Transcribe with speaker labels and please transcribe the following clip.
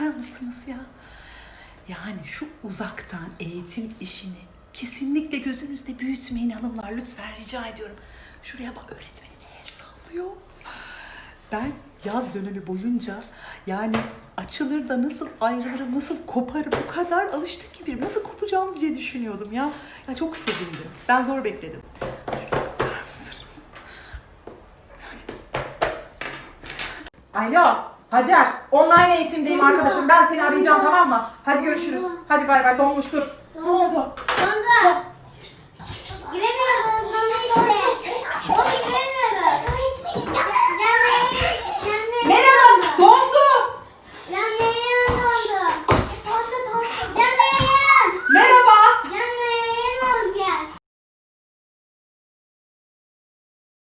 Speaker 1: mısınız ya? Yani şu uzaktan eğitim işini kesinlikle gözünüzde büyütmeyin hanımlar lütfen rica ediyorum. Şuraya bak öğretmenin el sallıyor. Ben yaz dönemi boyunca yani açılır da nasıl ayrılırım, nasıl koparım o kadar alıştık ki bir nasıl kopacağım diye düşünüyordum ya. Ya çok sevindim. Ben zor bekledim. Bakar?
Speaker 2: Alo Hacer online eğitimdeyim arkadaşım ben seni arayacağım tamam mı? Hadi görüşürüz. Hadi bay bay donmuş dur. Ne oldu?
Speaker 3: Kanka